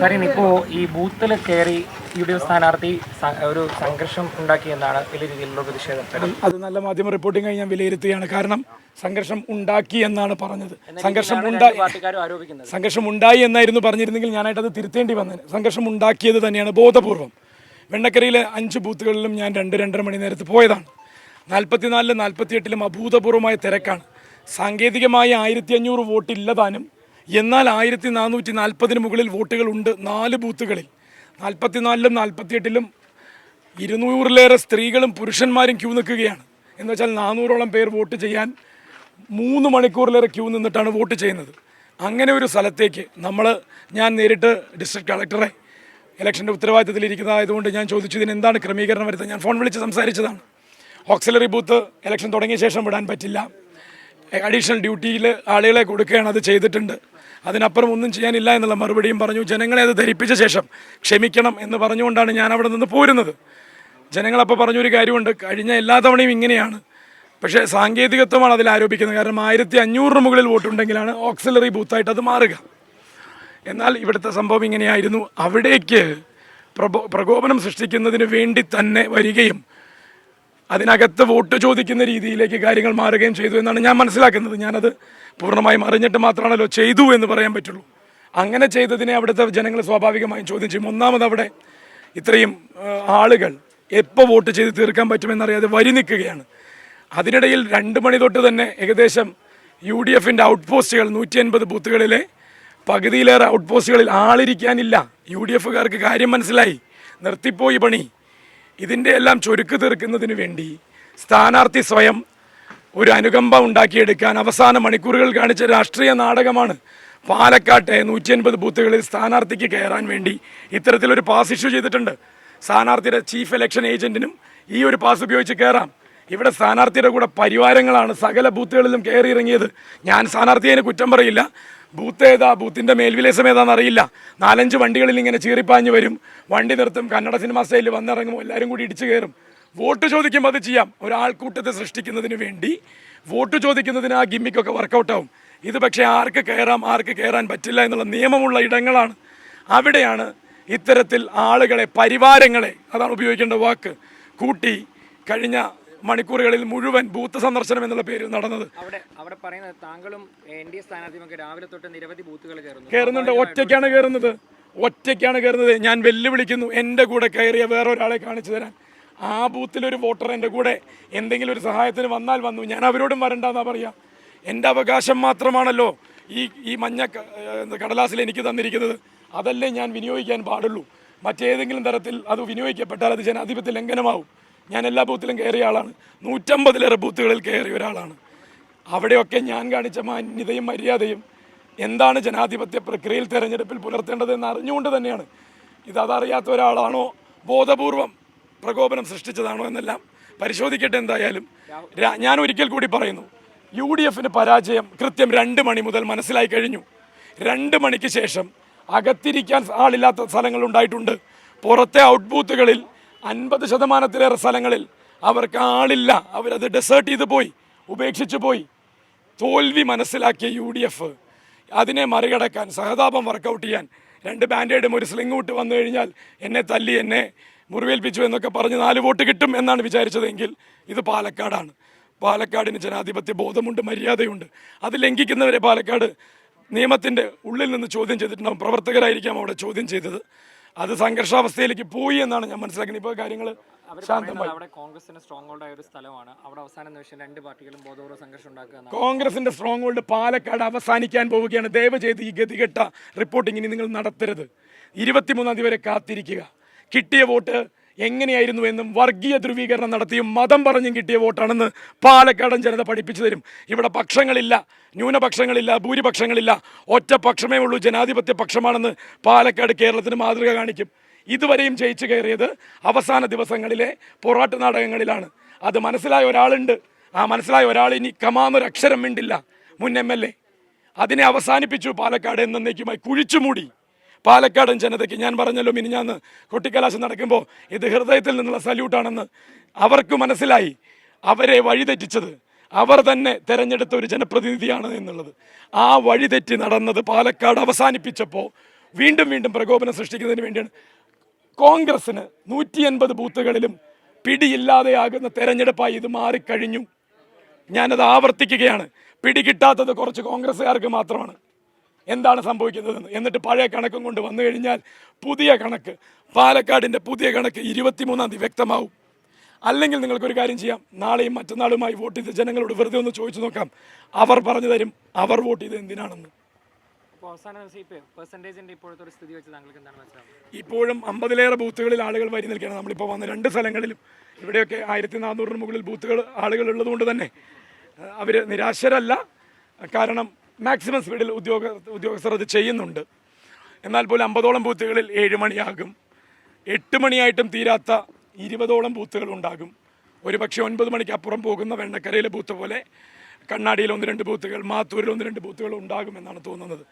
സരീൻ ഇപ്പോൾ ഈ ബൂത്തിൽ കയറി യു ഡി എഫ് സ്ഥാനാർത്ഥി ഒരു സംഘർഷം ഉണ്ടാക്കി എന്നാണ് വലിയ രീതിയിലുള്ള പ്രതിഷേധം. അത് നല്ല മാധ്യമ റിപ്പോർട്ടിംഗ് ഞാൻ വിലയിരുത്തുകയാണ്. കാരണം സംഘർഷം ഉണ്ടാക്കി എന്നാണ് പറഞ്ഞത്. സംഘർഷം ഉണ്ടായി സംഘർഷം ഉണ്ടായി എന്നായിരുന്നു പറഞ്ഞിരുന്നെങ്കിൽ ഞാനായിട്ട് അത് തിരുത്തേണ്ടി വന്നത് സംഘർഷം ഉണ്ടാക്കിയത് തന്നെയാണ് ബോധപൂർവം. വെണ്ണക്കരയിലെ അഞ്ച് ബൂത്തുകളിലും ഞാൻ രണ്ട് രണ്ടര മണി നേരത്ത് പോയതാണ്. നാൽപ്പത്തിനാലിലും നാൽപ്പത്തിയെട്ടിലും അഭൂതപൂർവമായ തിരക്കാണ്. സാങ്കേതികമായി ആയിരത്തി അഞ്ഞൂറ് വോട്ട് ഇല്ലതാനും എന്നാൽ ആയിരത്തി നാനൂറ്റി നാൽപ്പതിന് മുകളിൽ വോട്ടുകൾ ഉണ്ട് നാല് ബൂത്തുകളിൽ. നാൽപ്പത്തിനാലിലും നാൽപ്പത്തിയെട്ടിലും ഇരുന്നൂറിലേറെ സ്ത്രീകളും പുരുഷന്മാരും ക്യൂ നിൽക്കുകയാണ്. എന്ന് വെച്ചാൽ നാനൂറോളം പേർ വോട്ട് ചെയ്യാൻ മൂന്ന് മണിക്കൂറിലേറെ ക്യൂ നിന്നിട്ടാണ് വോട്ട് ചെയ്യുന്നത്. അങ്ങനെ ഒരു സ്ഥലത്തേക്ക് നമ്മൾ ഞാൻ നേരിട്ട് ഡിസ്ട്രിക്ട് കളക്ടറെ ഇലക്ഷന്റെ ഉത്തരവാദിത്തത്തിലിരിക്കുന്നതായതുകൊണ്ട് ഞാൻ ചോദിച്ചു ഇതിന് എന്താണ് ക്രമീകരണം വരുത്തുന്നത് ഞാൻ ഫോൺ വിളിച്ച് സംസാരിച്ചതാണ്. ഓക്സിലറി ബൂത്ത് ഇലക്ഷൻ തുടങ്ങിയ ശേഷം വിടാൻ പറ്റില്ല. അഡീഷണൽ ഡ്യൂട്ടിയിൽ ആളുകളെ കൊടുക്കുകയാണ് അത് ചെയ്തിട്ടുണ്ട്. അതിനപ്പുറം ഒന്നും ചെയ്യാനില്ല എന്നുള്ള മറുപടിയും പറഞ്ഞു. ജനങ്ങളെ അത് ധരിപ്പിച്ച ശേഷം ക്ഷമിക്കണം എന്ന് പറഞ്ഞുകൊണ്ടാണ് ഞാൻ അവിടെ നിന്ന് പോരുന്നത്. ജനങ്ങളപ്പോൾ പറഞ്ഞൊരു കാര്യമുണ്ട്. കഴിഞ്ഞ എല്ലാ തവണയും ഇങ്ങനെയാണ്. പക്ഷേ സാങ്കേതികത്വമാണ് അതിൽ ആരോപിക്കുന്നത്. കാരണം ആയിരത്തി അഞ്ഞൂറിന് മുകളിൽ വോട്ടുണ്ടെങ്കിലാണ് ഓക്സിലറി ബൂത്തായിട്ട് അത് മാറുക. എന്നാൽ ഇവിടുത്തെ സംഭവം ഇങ്ങനെയായിരുന്നു. അവിടേക്ക് പ്രകോപനം സൃഷ്ടിക്കുന്നതിന് വേണ്ടി തന്നെ വരികയും അതിനകത്ത് വോട്ട് ചോദിക്കുന്ന രീതിയിലേക്ക് കാര്യങ്ങൾ മാറുകയും ചെയ്തു എന്നാണ് ഞാൻ മനസ്സിലാക്കുന്നത്. ഞാനത് പൂർണമായും അറിഞ്ഞിട്ട് മാത്രമാണല്ലോ ചെയ്തു എന്ന് പറയാൻ പറ്റുള്ളൂ. അങ്ങനെ ചെയ്തതിനെ അവിടുത്തെ ജനങ്ങൾ സ്വാഭാവികമായും ചോദ്യം ചെയ്യും. ഒന്നാമത് അവിടെ ഇത്രയും ആളുകൾ എപ്പോൾ വോട്ട് ചെയ്ത് തീർക്കാൻ പറ്റുമെന്നറിയാതെ വരി നിൽക്കുകയാണ്. അതിനിടയിൽ രണ്ട് മണി തൊട്ട് തന്നെ ഏകദേശം യു ഡി എഫിന്റെ ഔട്ട് പോസ്റ്റുകൾ നൂറ്റി അൻപത് ബൂത്തുകളിലെ പകുതിയിലേറെ ഔട്ട് പോസ്റ്റുകളിൽ ആളിരിക്കാനില്ല. യു ഡി എഫുകാർക്ക് കാര്യം മനസ്സിലായി. നിർത്തിപ്പോയി പണി. ഇതിന്റെ എല്ലാം ചുരുക്ക് തീർക്കുന്നതിന് വേണ്ടി സ്ഥാനാർത്ഥി സ്വയം ഒരു അനുകമ്പ ഉണ്ടാക്കിയെടുക്കാൻ അവസാന മണിക്കൂറുകൾ കാണിച്ച രാഷ്ട്രീയ നാടകമാണ് പാലക്കാട്ടെ നൂറ്റി അൻപത് ബൂത്തുകളിൽ സ്ഥാനാർത്ഥിക്ക് കയറാൻ വേണ്ടി ഇത്തരത്തിലൊരു പാസ് ഇഷ്യൂ ചെയ്തിട്ടുണ്ട്. സ്ഥാനാർത്ഥിയുടെ ചീഫ് ഇലക്ഷൻ ഏജന്റിനും ഈ ഒരു പാസ് ഉപയോഗിച്ച് കയറാം. ഇവിടെ സ്ഥാനാർത്ഥിയുടെ കൂടെ പരിവാരങ്ങളാണ്. സകല ബൂത്തുകളിലും കയറി ഇറങ്ങിയത്. ഞാൻ സ്ഥാനാർത്ഥിയെ കുറ്റം പറയില്ല. ബൂത്ത് ഏതാ? ബൂത്തിന്റെ മേൽവിലേസം ഏതാണെന്ന് അറിയില്ല. നാലഞ്ച് വണ്ടികളിൽ ഇങ്ങനെ ചീറിപ്പാഞ്ഞ് വരും. വണ്ടി നിർത്തും. കന്നഡ സിനിമാ സ്റ്റൈലിൽ വന്നിറങ്ങും. എല്ലാവരും കൂടി ഇടിച്ചു കയറും. വോട്ട് ചോദിക്കുമ്പോൾ അത് ചെയ്യാം. ഒരാൾക്കൂട്ടത്തെ സൃഷ്ടിക്കുന്നതിന് വേണ്ടി വോട്ട് ചോദിക്കുന്നതിന് ആ ഗിമ്മിക്കൊക്കെ വർക്കൗട്ടാവും. ഇത് പക്ഷേ ആർക്ക് കയറാം ആർക്ക് കയറാൻ പറ്റില്ല എന്നുള്ള നിയമമുള്ള ഇടങ്ങളാണ്. അവിടെയാണ് ഇത്തരത്തിൽ ആളുകളെ പരിവാരങ്ങളെ അതാണ് ഉപയോഗിക്കേണ്ട വാക്ക് കൂട്ടി കഴിഞ്ഞ മണിക്കൂറുകളിൽ മുഴുവൻ ബൂത്ത് സന്ദർശനം എന്നുള്ള പേരിൽ നടന്നത്. അവിടെ അവിടെ പറയുന്നത് താങ്കളും എൻ ഡി എ സ്ഥാനാർത്ഥിയുമൊക്കെ രാവിലെ തൊട്ട് നിരവധി ബൂത്തുകൾ കയറുന്നു. കയറുന്നുണ്ട്. ഒറ്റയ്ക്കാണ് കയറുന്നത്. ഒറ്റയ്ക്കാണ് കയറുന്നത്. ഞാൻ വെല്ലുവിളിക്കുന്നു. എന്റെ കൂടെ കയറിയ വേറൊരാളെ കാണിച്ചു തരാൻ. ആ ബൂത്തിലൊരു വോട്ടർ എന്റെ കൂടെ എന്തെങ്കിലും ഒരു സഹായത്തിന് വന്നാൽ വന്നു. ഞാൻ അവരോടും വരണ്ടെന്നാ പറയാ. എന്റെ അവകാശം മാത്രമാണല്ലോ ഈ ഈ മഞ്ഞ കടലാസിൽ എനിക്ക് തന്നിരിക്കുന്നത്. അതല്ലേ ഞാൻ വിനിയോഗിക്കാൻ പാടുള്ളൂ. മറ്റേതെങ്കിലും തരത്തിൽ അത് വിനിയോഗിക്കപ്പെട്ടാൽ അത് ജനാധിപത്യ ലംഘനമാവും. ഞാൻ എല്ലാ ബൂത്തിലും കയറിയ ആളാണ്. നൂറ്റമ്പതിലേറെ ബൂത്തുകളിൽ കയറിയ ഒരാളാണ്. അവിടെയൊക്കെ ഞാൻ കാണിച്ച മാന്യതയും മര്യാദയും എന്താണ് ജനാധിപത്യ പ്രക്രിയയിൽ തെരഞ്ഞെടുപ്പിൽ പുലർത്തേണ്ടത് എന്ന് അറിഞ്ഞുകൊണ്ട് തന്നെയാണ്. ഇത് അതറിയാത്ത ഒരാളാണോ? ബോധപൂർവം പ്രകോപനം സൃഷ്ടിച്ചതാണോ എന്നെല്ലാം പരിശോധിക്കട്ടെ എന്തായാലും. ഞാൻ ഒരിക്കൽ കൂടി പറയുന്നു. യു ഡി എഫിന് പരാജയം കൃത്യം രണ്ട് മണി മുതൽ മനസ്സിലായി കഴിഞ്ഞു. രണ്ട് മണിക്ക് ശേഷം അകത്തിരിക്കാൻ ആളില്ലാത്ത സ്ഥലങ്ങൾ ഉണ്ടായിട്ടുണ്ട്. പുറത്തെ ഔട്ട് ബൂത്തുകളിൽ അൻപത് ശതമാനത്തിലേറെ സ്ഥലങ്ങളിൽ അവർക്ക് ആളില്ല. അവരത് ഡെസേർട്ട് ചെയ്ത് പോയി ഉപേക്ഷിച്ചു പോയി. തോൽവി മനസ്സിലാക്കിയ യു ഡി എഫ് അതിനെ മറികടക്കാൻ സഹതാപം വർക്കൗട്ട് ചെയ്യാൻ രണ്ട് ബാൻഡേഡും ഒരു സ്ലിംഗ് വിട്ട് വന്നു കഴിഞ്ഞാൽ എന്നെ തല്ലി എന്നെ മുറിവേൽപ്പിച്ചു എന്നൊക്കെ പറഞ്ഞ് നാല് വോട്ട് കിട്ടും എന്നാണ് വിചാരിച്ചതെങ്കിൽ ഇത് പാലക്കാടാണ്. പാലക്കാടിന് ജനാധിപത്യ ബോധമുണ്ട് മര്യാദയുണ്ട്. അത് ലംഘിക്കുന്നവരെ പാലക്കാട് നിയമത്തിന്റെ ഉള്ളിൽ നിന്ന് ചോദ്യം ചെയ്തിട്ടുണ്ടാവും പ്രവർത്തകരായിരിക്കാം അവിടെ ചോദ്യം ചെയ്തത്. അത് സംഘർഷാവസ്ഥയിലേക്ക് പോയി എന്നാണ് ഞാൻ മനസ്സിലാക്കുന്നത്. ഇപ്പോൾ കാര്യങ്ങൾ അവിടെ കോൺഗ്രസിന് സ്ട്രോങ് ഹോൾഡ് ആയ ഒരു സ്ഥലമാണ്. അവിടെ അവസാന നിമിഷം രണ്ട് പാർട്ടികളും ബോധപൂർവ സംഘർഷം ഉണ്ടാക്കുക എന്നാണ്. കോൺഗ്രസിന്റെ സ്ട്രോങ് ഹോൾഡ് പാലക്കാട് അവസാനിക്കാൻ പോവുകയാണ്. ദയവ് ചെയ്ത് ഈ ഗതികെട്ട റിപ്പോർട്ടിങ്ങിന് ഇനി നിങ്ങൾ നടത്തരുത്. ഇരുപത്തിമൂന്നാം തീയതി വരെ കാത്തിരിക്കുക. കിട്ടിയ വോട്ട് എങ്ങനെയായിരുന്നു എന്നും വർഗീയ ധ്രുവീകരണം നടത്തിയും മതം പറഞ്ഞും കിട്ടിയ വോട്ടാണെന്ന് പാലക്കാടൻ ജനത പഠിപ്പിച്ചു തരും. ഇവിടെ പക്ഷങ്ങളില്ല ന്യൂനപക്ഷങ്ങളില്ല ഭൂരിപക്ഷങ്ങളില്ല. ഒറ്റ പക്ഷമേ ഉള്ളൂ ജനാധിപത്യ പക്ഷമാണെന്ന് പാലക്കാട് കേരളത്തിന് മാതൃക കാണിക്കും. ഇതുവരെയും ജയിച്ചു കയറിയത് അവസാന ദിവസങ്ങളിലെ പൊറാട്ട് നാടകങ്ങളിലാണ്. അത് മനസ്സിലായ ഒരാളുണ്ട്. ആ മനസ്സിലായ ഒരാൾ ഇനി കമാന്നൊരു അക്ഷരം മിണ്ടില്ല. മുൻ എം എൽ എ. അതിനെ അവസാനിപ്പിച്ചു പാലക്കാട് എന്നേക്കുമായി കുഴിച്ചുമൂടി. പാലക്കാടൻ ജനതയ്ക്ക് ഞാൻ പറഞ്ഞല്ലോ മിനിഞ്ഞാന്ന് കൊട്ടിക്കലാശം നടക്കുമ്പോൾ ഇത് ഹൃദയത്തിൽ നിന്നുള്ള സല്യൂട്ടാണെന്ന് അവർക്ക് മനസ്സിലായി. അവരെ വഴിതെറ്റിച്ചത് അവർ തന്നെ തെരഞ്ഞെടുത്ത ഒരു ജനപ്രതിനിധിയാണ് എന്നുള്ളത്. ആ വഴിതെറ്റി നടന്നത് പാലക്കാട് അവസാനിപ്പിച്ചപ്പോൾ വീണ്ടും വീണ്ടും പ്രകോപനം സൃഷ്ടിക്കുന്നതിന് വേണ്ടിയാണ് കോൺഗ്രസ്സിന് നൂറ്റി എൺപത് ബൂത്തുകളിലും പിടിയില്ലാതെയാകുന്ന തെരഞ്ഞെടുപ്പായി ഇത് മാറിക്കഴിഞ്ഞു. ഞാനത് ആവർത്തിക്കുകയാണ്. പിടികിട്ടാത്തത് കുറച്ച് കോൺഗ്രസ്സുകാർക്ക് മാത്രമാണ്. എന്താണ് സംഭവിക്കുന്നതെന്ന്. എന്നിട്ട് പഴയ കണക്കും കൊണ്ട് വന്നു കഴിഞ്ഞാൽ പുതിയ കണക്ക്. പാലക്കാടിന്റെ പുതിയ കണക്ക് ഇരുപത്തിമൂന്നാം തീയതി വ്യക്തമാവും. അല്ലെങ്കിൽ നിങ്ങൾക്കൊരു കാര്യം ചെയ്യാം. നാളെയും മറ്റന്നാളുമായി വോട്ട് ചെയ്ത ജനങ്ങളോട് വെറുതെ ഒന്ന് ചോദിച്ചു നോക്കാം. അവർ പറഞ്ഞു തരും അവർ വോട്ട് ചെയ്ത് എന്തിനാണെന്ന്. ഇപ്പോഴും അമ്പതിലേറെ ബൂത്തുകളിൽ ആളുകൾ വരി നിൽക്കുകയാണ്. നമ്മളിപ്പോൾ വന്ന രണ്ട് സ്ഥലങ്ങളിലും ഇവിടെയൊക്കെ ആയിരത്തി നാനൂറിന് മുകളിൽ ബൂത്തുകൾ ആളുകൾ ഉള്ളതുകൊണ്ട് തന്നെ അവർ നിരാശരല്ല. കാരണം മാക്സിമം സ്പീഡിൽ ഉദ്യോഗ ഉദ്യോഗസ്ഥർ അത് ചെയ്യുന്നുണ്ട്. എന്നാൽ പോലും അമ്പതോളം ബൂത്തുകളിൽ ഏഴ് മണിയാകും. എട്ട് മണിയായിട്ടും തീരാത്ത ഇരുപതോളം ബൂത്തുകൾ ഉണ്ടാകും. ഒരു പക്ഷേ ഒൻപത് മണിക്ക് അപ്പുറം പോകുന്ന വെണ്ണക്കരയിലെ ബൂത്ത് പോലെ കണ്ണാടിയിൽ ഒന്ന് രണ്ട് ബൂത്തുകൾ മാത്തൂരിൽ ഒന്ന് രണ്ട് ബൂത്തുകൾ ഉണ്ടാകുമെന്നാണ് തോന്നുന്നത്.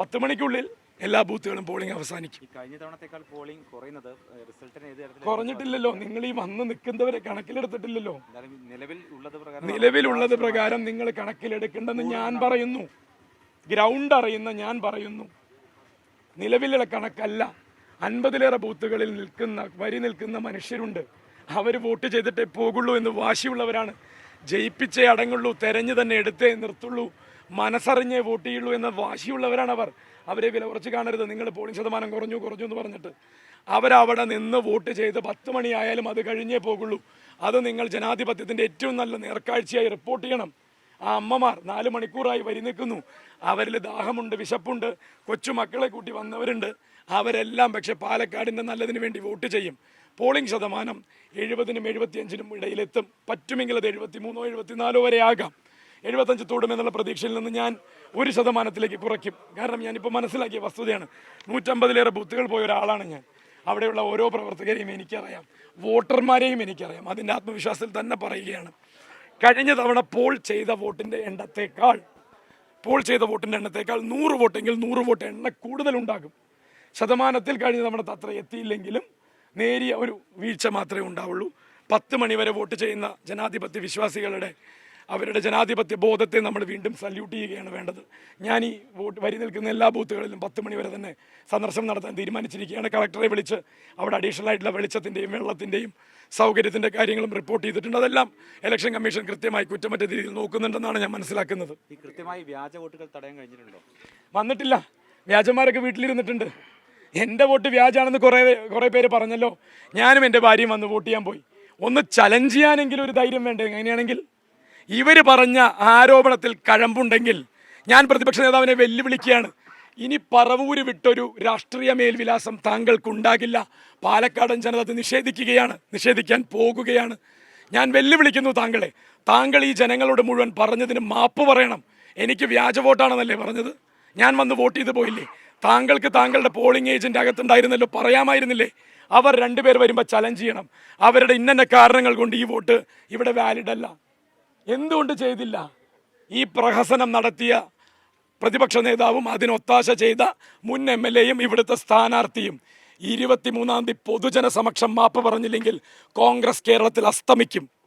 പത്ത് മണിക്കുള്ളിൽ എല്ലാ ബൂത്തുകളും പോളിംഗ് അവസാനിക്കും. കഴിഞ്ഞ തവണത്തേക്കാൾ പോളിംഗ് കുറയുന്നത് റിസൾട്ടിന് കുറഞ്ഞിട്ടില്ലല്ലോ. നിങ്ങൾ ഈ വന്ന് നിൽക്കുന്നവരെ കണക്കിലെടുത്തിട്ടില്ലല്ലോ. നിലവിലുള്ളത് പ്രകാരം നിങ്ങൾ കണക്കിലെടുക്കേണ്ടെന്ന് ഞാൻ പറയുന്നു. ഗ്രൗണ്ട് അറിയുന്ന ഞാൻ പറയുന്നു. നിലവിലുള്ള കണക്കല്ല. അൻപതിലേറെ ബൂത്തുകളിൽ നിൽക്കുന്ന വരി നിൽക്കുന്ന മനുഷ്യരുണ്ട്. അവർ വോട്ട് ചെയ്തിട്ടേ പോകുള്ളൂ എന്ന് വാശിയുള്ളവരാണ്. ജയിപ്പിച്ചേ അടങ്ങുള്ളൂ തെരഞ്ഞു തന്നെ എടുത്തേ നിർത്തുള്ളൂ. മനസ്സറിഞ്ഞേ വോട്ട് ചെയ്യുള്ളൂ എന്ന വാശിയുള്ളവരാണ് അവർ അവരെ വില കുറച്ച് കാണരുത്. നിങ്ങൾ പോളിംഗ് ശതമാനം കുറഞ്ഞു കുറഞ്ഞു എന്ന് പറഞ്ഞിട്ട്. അവരവിടെ നിന്ന് വോട്ട് ചെയ്ത് പത്ത് മണിയായാലും അത് കഴിഞ്ഞേ പോകുള്ളൂ. അത് നിങ്ങൾ ജനാധിപത്യത്തിന്റെ ഏറ്റവും നല്ല നേർക്കാഴ്ചയായി റിപ്പോർട്ട് ചെയ്യണം. ആ അമ്മമാർ നാല് മണിക്കൂറായി വരി നിൽക്കുന്നു. അവരിൽ ദാഹമുണ്ട് വിശപ്പുണ്ട്. കൊച്ചുമക്കളെ കൂട്ടി വന്നവരുണ്ട്. അവരെല്ലാം പക്ഷേ പാലക്കാടിന്റെ നല്ലതിന് വേണ്ടി വോട്ട് ചെയ്യും. പോളിംഗ് ശതമാനം എഴുപതിനും എഴുപത്തിയഞ്ചിനും ഇടയിലെത്തും. പറ്റുമെങ്കിൽ അത് എഴുപത്തി മൂന്നോ എഴുപത്തിനാലോ വരെ ആകാം. എഴുപത്തഞ്ച് തൊടുമെന്നുള്ള പ്രതീക്ഷയിൽ നിന്ന് ഞാൻ ഒരു ശതമാനത്തിലേക്ക് കുറയ്ക്കും. കാരണം ഞാനിപ്പോൾ മനസ്സിലാക്കിയ വസ്തുതയാണ്. നൂറ്റമ്പതിലേറെ ബൂത്തുകൾ പോയ ഒരാളാണ് ഞാൻ. അവിടെയുള്ള ഓരോ പ്രവർത്തകരെയും എനിക്കറിയാം. വോട്ടർമാരെയും എനിക്കറിയാം. അതിന്റെ ആത്മവിശ്വാസത്തിൽ തന്നെ പറയുകയാണ്. കഴിഞ്ഞ തവണ പോൾ ചെയ്ത വോട്ടിന്റെ എണ്ണത്തേക്കാൾ പോൾ ചെയ്ത വോട്ടിന്റെ എണ്ണത്തേക്കാൾ നൂറ് വോട്ടെങ്കിൽ നൂറ് വോട്ട് എണ്ണ കൂടുതലുണ്ടാകും. ശതമാനത്തിൽ കഴിഞ്ഞ തവണ അത്ര എത്തിയില്ലെങ്കിലും നേരിയ ഒരു വീഴ്ച മാത്രമേ ഉണ്ടാവുള്ളൂ. പത്ത് മണിവരെ വോട്ട് ചെയ്യുന്ന ജനാധിപത്യ വിശ്വാസികളുടെ അവരുടെ ജനാധിപത്യ ബോധത്തെ നമ്മൾ വീണ്ടും സല്യൂട്ട് ചെയ്യുകയാണ് വേണ്ടത്. ഞാൻ ഈ വോട്ട് വരി നിൽക്കുന്ന എല്ലാ ബൂത്തുകളിലും പത്ത് മണിവരെ തന്നെ സന്ദർശനം നടത്താൻ തീരുമാനിച്ചിരിക്കുകയാണ്. കളക്ടറെ വിളിച്ച് അവിടെ അഡീഷണൽ ആയിട്ടുള്ള വെളിച്ചത്തിന്റെയും വെള്ളത്തിന്റെയും സൗകര്യത്തിന്റെ കാര്യങ്ങളും റിപ്പോർട്ട് ചെയ്തിട്ടുണ്ട്. അതെല്ലാം ഇലക്ഷൻ കമ്മീഷൻ കൃത്യമായി കുറ്റമറ്റ രീതിയിൽ നോക്കുന്നുണ്ടെന്നാണ് ഞാൻ മനസ്സിലാക്കുന്നത്. കൃത്യമായി വ്യാജ വോട്ടുകൾ തടയാൻ കഴിഞ്ഞിട്ടുണ്ടോ? വന്നിട്ടില്ല. വ്യാജന്മാരൊക്കെ വീട്ടിലിരുന്നിട്ടുണ്ട്. എന്റെ വോട്ട് വ്യാജാണെന്ന് കുറേ കുറേ പേര് പറഞ്ഞല്ലോ. ഞാനും എന്റെ ഭാര്യയും വന്ന് വോട്ട് ചെയ്യാൻ പോയി. ഒന്ന് ചലഞ്ച് ചെയ്യാനെങ്കിലും ഒരു ധൈര്യം വേണ്ടേ? എങ്ങനെയാണെങ്കിൽ ഇവർ പറഞ്ഞ ആരോപണത്തിൽ കഴമ്പുണ്ടെങ്കിൽ ഞാൻ പ്രതിപക്ഷ നേതാവിനെ വെല്ലുവിളിക്കുകയാണ്. ഇനി പറവൂര് വിട്ടൊരു രാഷ്ട്രീയ മേൽവിലാസം താങ്കൾക്കുണ്ടാകില്ല. പാലക്കാടൻ ജനത നിഷേധിക്കുകയാണ്. നിഷേധിക്കാൻ പോകുകയാണ്. ഞാൻ വെല്ലുവിളിക്കുന്നു താങ്കളെ. താങ്കൾ ഈ ജനങ്ങളോട് മുഴുവൻ പറഞ്ഞതിന് മാപ്പ് പറയണം. എനിക്ക് വ്യാജ വോട്ടാണെന്നല്ലേ പറഞ്ഞത്? ഞാൻ വന്ന് വോട്ട് ചെയ്ത് പോയില്ലേ? താങ്കൾക്ക് താങ്കളുടെ പോളിംഗ് ഏജന്റ് അകത്തുണ്ടായിരുന്നല്ലോ പറയാമായിരുന്നില്ലേ? അവർ രണ്ടുപേർ വരുമ്പോൾ ചലഞ്ച് ചെയ്യണം. അവരുടെ ഇന്നന്ന കാരണങ്ങൾ കൊണ്ട് ഈ വോട്ട് ഇവിടെ വാലിഡ് അല്ല. എന്തുകൊണ്ട് ചെയ്തില്ല? ഈ പ്രഹസനം നടത്തിയ പ്രതിപക്ഷ നേതാവും അതിനൊത്താശ ചെയ്ത മുൻ എം എൽ എയും ഇവിടുത്തെ സ്ഥാനാർത്ഥിയും ഇരുപത്തിമൂന്നാം തീയതി പൊതുജന സമക്ഷം മാപ്പ് പറഞ്ഞില്ലെങ്കിൽ കോൺഗ്രസ് കേരളത്തിൽ അസ്തമിക്കും.